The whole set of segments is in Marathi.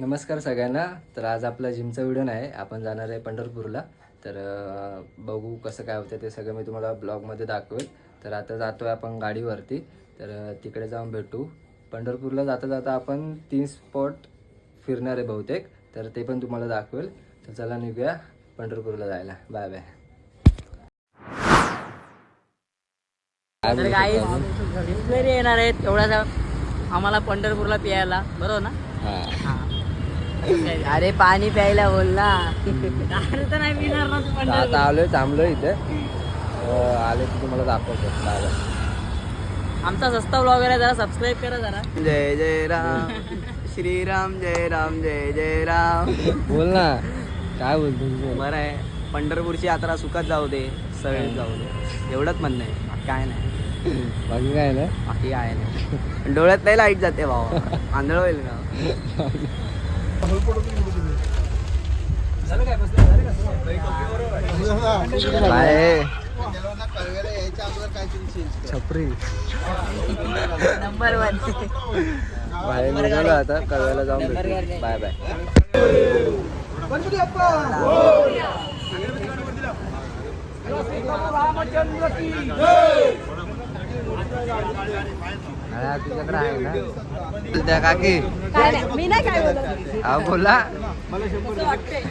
नमस्कार सगळ्यांना. तर आज आपला जिमचा व्हिडिओ नाही आपण जाणार आहे पंढरपूरला. तर बघू कसं काय होतं ते सगळं मी तुम्हाला ब्लॉगमध्ये दाखवेल. तर आता जातो आहे आपण गाडीवरती. तर तिकडे जाऊन भेटू. पंढरपूरला जाता जाता आपण तीन स्पॉट फिरणार आहे बहुतेक. तर ते पण तुम्हाला दाखवेल. तर चला निघूया पंढरपूरला जायला. Bye bye. तर काही येणार आहेत. एवढ्याचा आम्हाला पंढरपूरला प्यायला. बरोबर ना? हा. अरे पाणी प्यायला बोल ना. नाही आता आलोय थांबलो इथे. अं, आले की तुम्हाला दाखवतो. आमचा सस्ता ब्लॉग आहे जरा सबस्क्राईब करा जरा. जय जय राम. श्रीराम जय राम जय जय राम. बोल ना. काय बोलतो बोल. बरं आहे. पंढरपूरची यात्रा सुखात जाऊ दे सगळेच जाऊ दे. एवढंच म्हणणं आहे. बाकी काय नाही. बाकी काय ना बाकी काय नाही. डोळ्यात नाही लाइट जाते भावा. आंधळ होईल ना. काय छपरी. नंबर वन बाहेर निघालो आता कळव्याला जाऊन भेटू. बाय बाय अरे तुझ्याकडे आहे ना. त्या काकी. काय नाही मी नाही काय बोलत. हा बोला. कसं वाटतंय?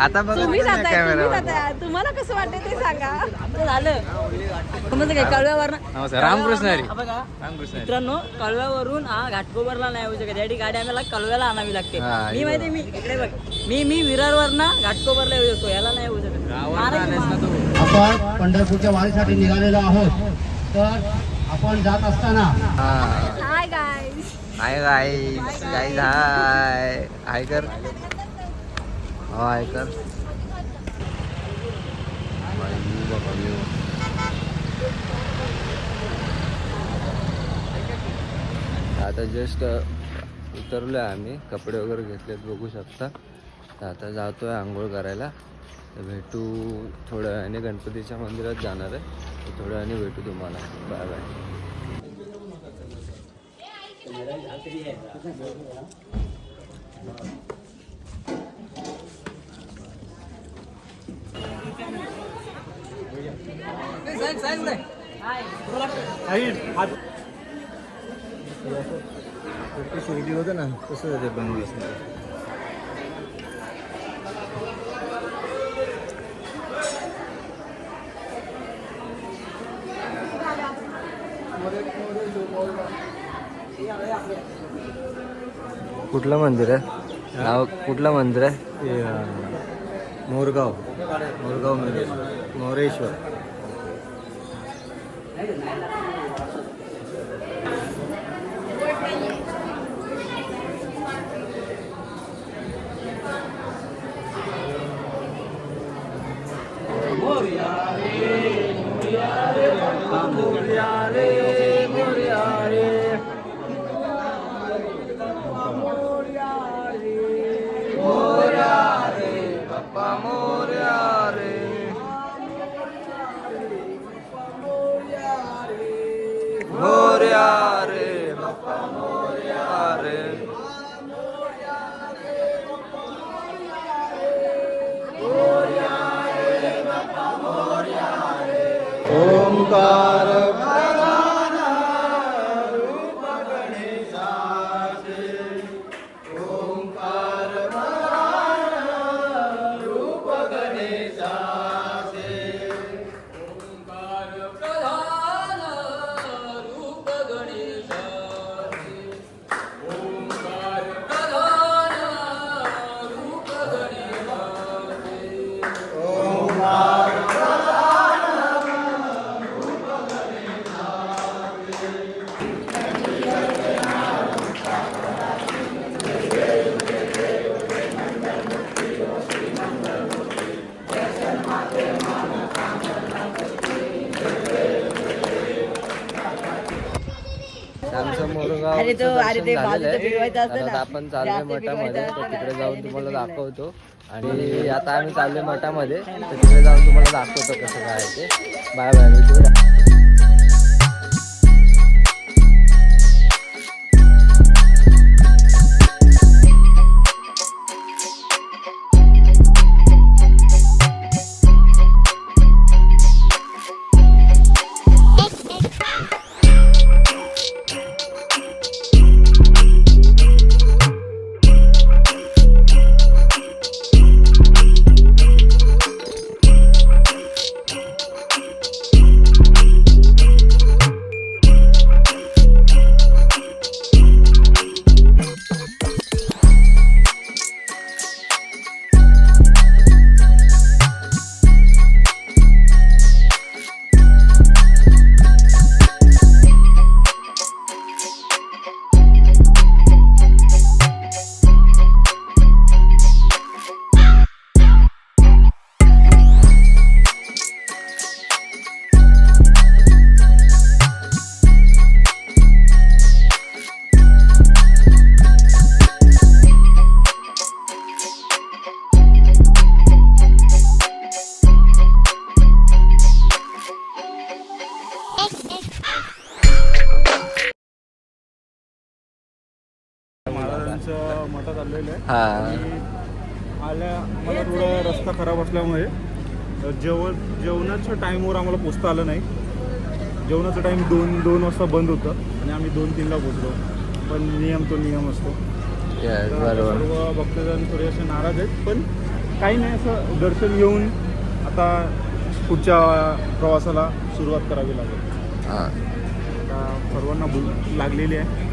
आता बघा कॅमेरा तुम्हाला कसं वाटतंय ते सांगा. आता झालं. समजलं काय? कळव्यावर रामकृष्ण हरी. बघा. रामकृष्ण मित्रांनो कळव्यावरून हा घाटकोपरला नाही येऊ शकत. याठी गाडी आम्हाला कळव्याला आणावी लागते. मी माहिती मी इकडे बघ. मी मी विरारवर ना घाटकोपरला येऊ शकतो. याला नाही येऊ शकत. आपण पंढरपूरच्या वारीसाठी निघालेलो आहोत. तर आपण जात असताना. हा हाय गाईस हाय गाईस गाईस हाय. हाय कर. हो हाय कर. आता जस्ट उतरलो आहे आम्ही. कपडे वगैरे घेतलेत बघू शकता. तर आता जातो आहे आंघोळ करायला. तर भेटू थोड्या वेळाने गणपतीच्या मंदिरात जाणार आहे. तर थोड्या वेळाने भेटू तुम्हाला. Bye bye. होतं ना कसं ते बनवलं कुठलं मंदिर आहे? नाव कुठलं मंदिर आहे? मोरगाव. मोरगाव मंदिर. मोरेश्वर. तो- अरे ते बाजूचं फिरवायचं असतं ना. आपण चाललोय जास्त मठामध्ये फिरवायचं तर असतं ना. तिकडे जाऊन तुम्हाला दाखवतो. आणि आता आम्ही चाललोय मठामध्ये तर तिकडे जाऊन तुम्हाला दाखवतो कसं काय आहे ते. Bye bye. हा. आणि आल्या मला थोडा रस्ता खराब असल्यामुळे जेवण जेवणाच्या टाईमवर आम्हाला पोचता आलं नाही. जेवणाचा टाईम दोन दोन वाजता बंद होतं आणि आम्ही दोन तीनला पोचलो. पण नियम तो नियम असतो. सर्व भक्तजण थोडे असे नाराज आहेत पण काही नाही असं दर्शन घेऊन आता पुढच्या प्रवासाला सुरुवात करावी लागेल. आता सर्वांना भूक लागलेली आहे.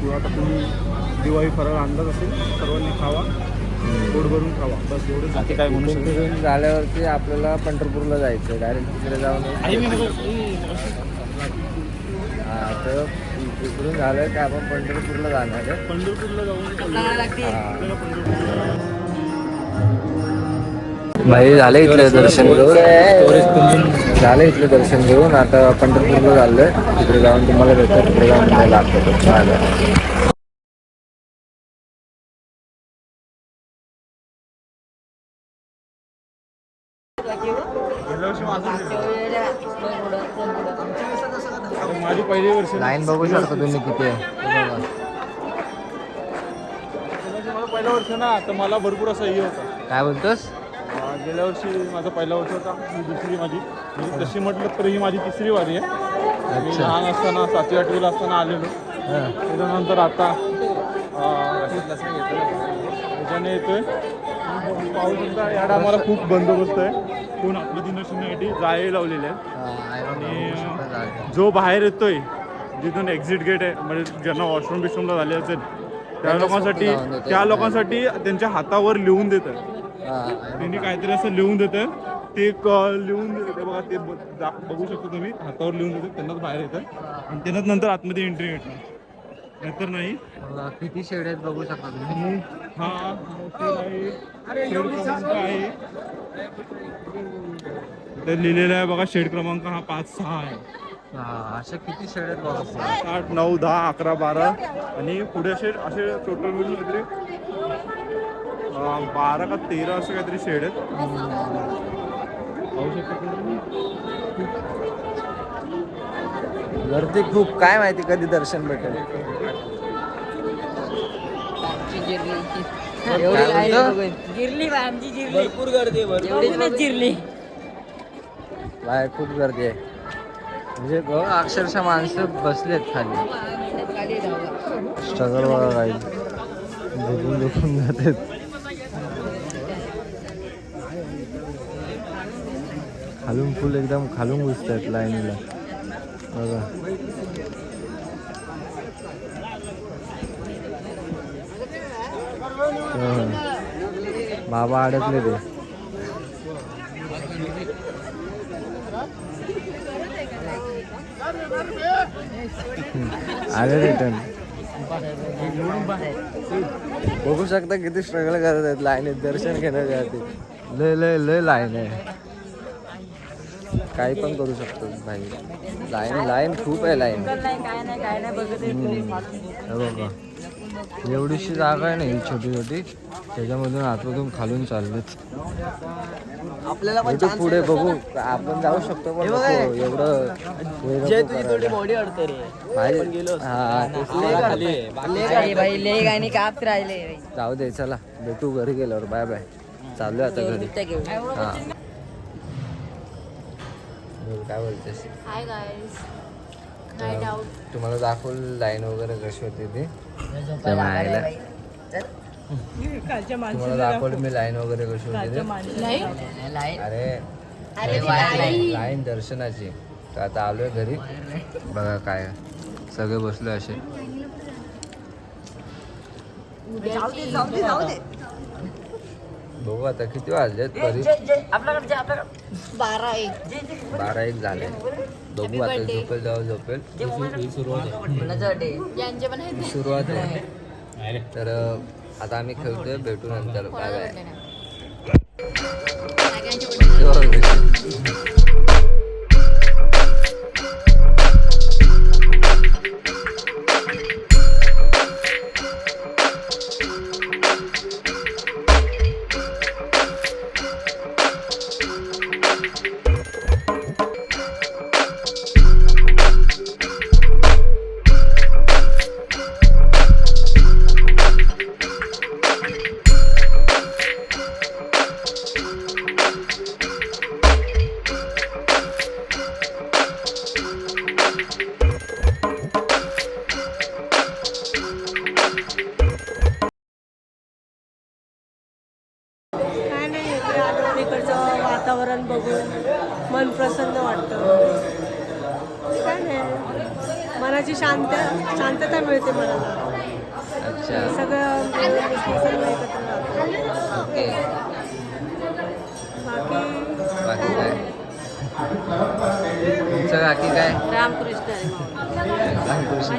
किंवा आता तुम्ही दिवाळी फराळ अंदाज असेल सर्वांनी खावा. पोट भरून खावा. बस एवढंच. बाकी काय म्हणू इथून शकतो तिथून झाल्यावरती आपल्याला पंढरपूरला जायचं डायरेक्ट तिकडे जाऊन हा तर इकडून झालं की आपण पंढरपूरला जाणार आहे. पंढरपूरला जाऊन भाई झालं इथलं दर्शन घेऊन. झालं इथलं दर्शन घेऊन. आता पंढरपूरला चाललोय. तिकडे जाऊन तुम्हाला भेटतं तिकडे जाऊन तुम्हाला दाखवतो. लाईन बघू शकता तुम्ही किती आहे. पहिलं वर्ष ना तर मला भरपूर असा हे होता. काय बोलतोस? गेल्या वर्षी माझा पहिला वर्ष होता ही दुसरी माझी. म्हणजे तशी म्हटलं तर ही माझी तिसरी वारी आहे. मी अच्छा. लहान असताना सातवी आठवीला असताना आलेलो. त्याच्यानंतर आता त्याच्याने येतोय. शकता या टायमाला खूप बंदोबस्त आहे. कोण आपल्या दिनदर्शनासाठी जाळे लावलेले आहेत. आणि. जो बाहेर येतोय जिथून एक्झिट गेट आहे म्हणजे ज्यांना वॉशरूम बिशरूमला झाले असेल त्या लोकांसाठी. त्या लोकांसाठी त्यांच्या हातावर लिहून हा, बघा. त्यांनी काहीतरी असं लिहून देतात. ते क- लिहून देतात. ते बघा ते बघू शकता तुम्ही हातावर लिहून देतात त्यांनाच बाहेर येतात. आणि त्यांनाच नंतर आतमध्ये एंट्री भेटणार. नाहीतर नाही. किती शेड आहेत बघू शकता तुम्ही. हा आहे, शेड क्रमांक आहे. ते लिहिलेलं आहे बघा शेड क्रमांक हा पाच सहा आहे. हा, अशा किती शेड आहेत बघा. सात आठ नऊ दहा अकरा बारा आणि पुढे असे असे टोटल मिळून काहीतरी अं, बारा का तेरा असं काहीतरी शेड आहेत पाहू शकता तुम्ही? गर्दी खूप काय माहिती कधी दर्शन भेटेल एवढी काय लाईन बोलतो? बघून. जिरली बाय आमची जिरली भरपूर गर्दी एवढीच जिरली बाहेर खूप गर्दी आहे म्हणजे अक्षरशः माणसं बसलेत खाली. स्ट्रगल बघा काही दुखून झुकून जातात. खालून फुल एकदम खालून घुसत आहेत लाईनीला. बघा. बाबा अडकले ते. आले रिटर्न बघू शकता किती स्ट्रगल करत आहेत. लाईनीत दर्शन घेण्यासाठी लय लय लय लाईन आहे. काही पण करू शकतो भाई. लाईन लाईन खूप आहे लाईन नाही काय नाही काय नाही बघत आहे. हे बघा. एवढीशी जागा आहे ना ही छोटी छोटी त्याच्यामधून आतमधून खालून चाललेत. आपल्याला पण chance पुढे आहे बघू. आपण जाऊ शकतो पण हे बघ. नको, एवढं हे जे नको तुझी करायला. थोडी बॉडी अडते रे. भाई आपण गेलो असतो. हा, तेच लेग ना. अडते. लेग आहे बाई लेग आणि काप राहिले. जाऊ दे चला. भेटू घरी गेल्यावर. Bye bye. चालू आता घरी. घेऊन. हा. बोल, काय बोलतेस? हाय गाईज नाईट आउट तुम्हाला दाखवलं लाईन वगैरे कशी होती ती? मायला तुम्हाला दाखवलं मी लाईन वगैरे कशी होती अरे लाईन. दर्शनाची. तर आता आलोय घरी. बघा काय सगळे बसले असे. जाऊ दे जाऊ दे जाऊ दे. बघू आता किती वाजलेत तरी. बारा एक. बारा एक झाले. बघू आता झोपेल जाऊ झोपेल. आहेत. सुरुवात आहे. तर आता आम्ही खेळतोय भेटू नंतर बाय बाय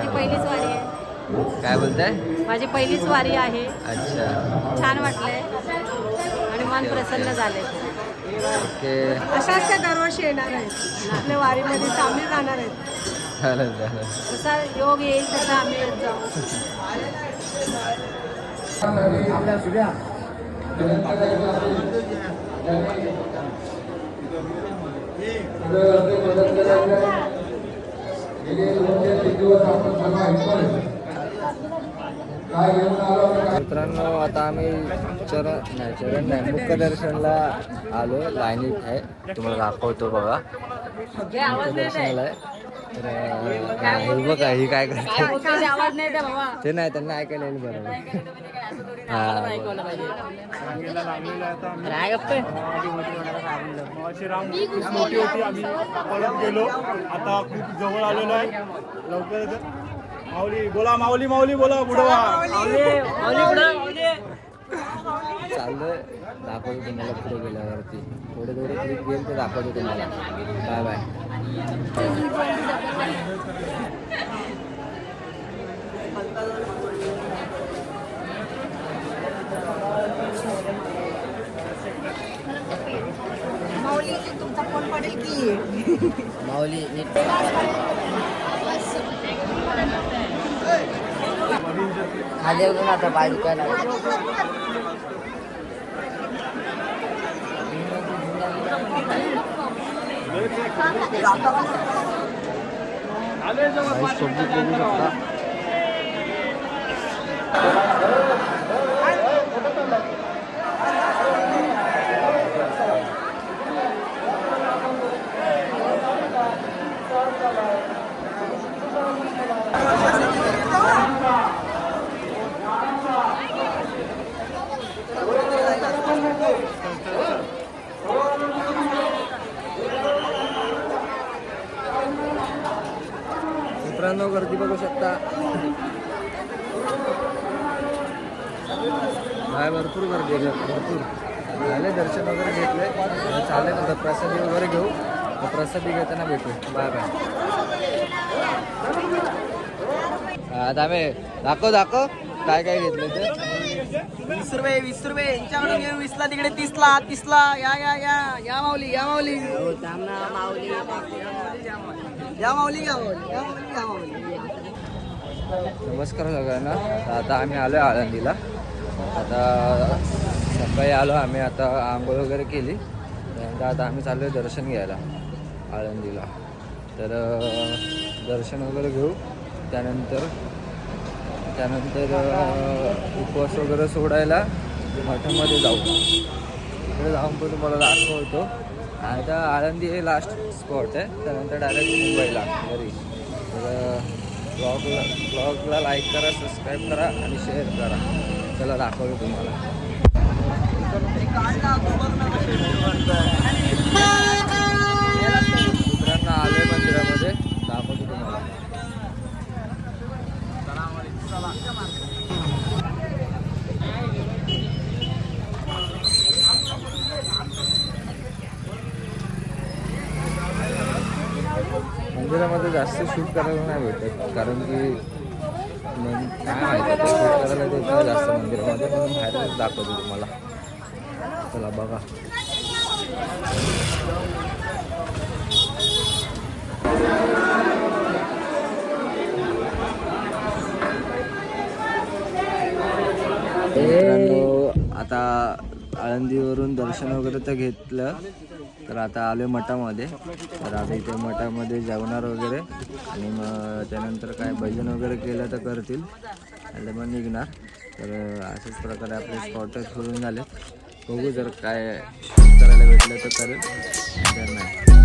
माझी पहिलीच वारी आहे. काय बोलताय? माझी पहिलीच वारी आहे. अच्छा. छान वाटलंय. आणि मन प्रसन्न झाले ओके. अशाच त्या दरवर्षी येणार आहेत. आपल्या वारीमध्ये सामील राहणार आहेत. चालेल चालेल जसा योग येईल तसा आम्ही येत जाऊ. गेले दोन ते तीन दिवस आपण सभा ऐकतोय मित्रांनो आता आम्ही चरण नाही चरण नाही मुखदर्शनला आलो. लाईनीत आहे. तुम्हाला दाखवतो बघा. मुखदर्शनाला आहे. तर हे बघा ही काय करते ते नाही त्यांना ऐकायला येईल बरोबर. हा अशी राम खूप मोठी होती आम्ही पळत गेलो. आता खूप जवळ आलेलो आहे. लवकरच माऊली बोला माऊली माऊली बोला बुडवा चाललोय दाखवतो तुम्हाला पुढे गेल्यावरती. थोडे थोडे क्लिप ते दाखवतो तुम्हाला. Bye bye. माऊली नीट खाली येऊन आता पाय दुखायला सोबत बघू शकता मित्रांनो गर्दी बघू शकता काय भरपूर गर्दी आहे भरपूर झाले दर्शन वगैरे घेतले आणि चालेल आता प्रसादी वगैरे घेऊ. तर प्रसादी घेताना भेटू. Bye bye. आता आम्ही दाखव दाखव. काय काय घेतलं ते? वीस रुपये वीस रुपये. यांच्याकडून घेऊन वीसला तिकडे तीसला तीसला. या या या. या माऊली या माऊली. या माऊली या माऊली. या माऊली या माऊली. नमस्कार सगळ्यांना. तर आता आम्ही आलो आळंदीला. आता सकाळी आलो आम्ही आता आंघोळ वगैरे केली. त्यानंतर आता आम्ही चाललो आहे दर्शन घ्यायला आळंदीला. तर दर्शन वगैरे घेऊ. त्यानंतर त्यानंतर उपवास वगैरे सोडायला मठामध्ये जाऊ. तिकडे जाऊन पण तुम्हाला दाखवतो. आता आळंदी हे लास्ट स्पॉट आहे. त्यानंतर डायरेक्ट मुंबईला घरी. तर ब्लॉगला ब्लॉगला लाईक करा सबस्क्राईब करा आणि शेअर करा. चला दाखवतो तुम्हाला. मित्रांना आलोय मंदिरामध्ये. दाखवतो तुम्हाला. मंदिरामध्ये जास्त शूट करायला नाही भेटत कारण की काय माहिती शूट करायला जास्त मंदिरामध्ये म्हणून बाहेरच दाखवतो तुम्हाला. चला बघा आता आळंदीवरून दर्शन वगैरे तर घेतलं तर आता आलो मठामध्ये. तर आता इथे मठामध्ये जेवणार वगैरे आणि मग त्यानंतर काय भजन वगैरे केलं तर करतील. आणि मग निघणार. तर अशाच प्रकारे आपले स्पॉट फिरून झाले बघू जर काय करायला भेटलं तर करेल. नाही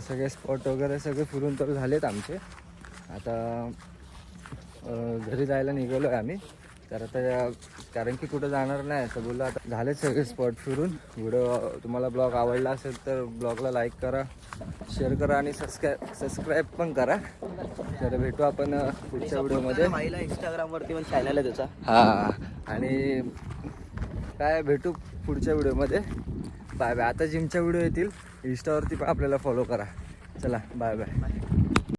सगळे स्पॉट वगैरे सगळे फिरून तर झालेत आमचे. आता घरी जायला निघालो आहे आम्ही. तर आता कारण की कुठं जाणार नाही तर बोललो आता झालेच सगळे स्पॉट फिरून. व्हिडिओ तुम्हाला ब्लॉग आवडला असेल तर ब्लॉगला लाईक करा शेअर करा आणि सबस्क्राईब सबस्क्राईब पण करा. तर भेटू आपण पुढच्या व्हिडिओमध्ये. माईला पण चॅनल आहे त्याचा हां आणि काय भेटू पुढच्या व्हिडिओमध्ये. Bye bye. आता जिमच्या व्हिडिओ येतील. इंस्टावरती पण आपल्याला फॉलो करा. चला बाय बाय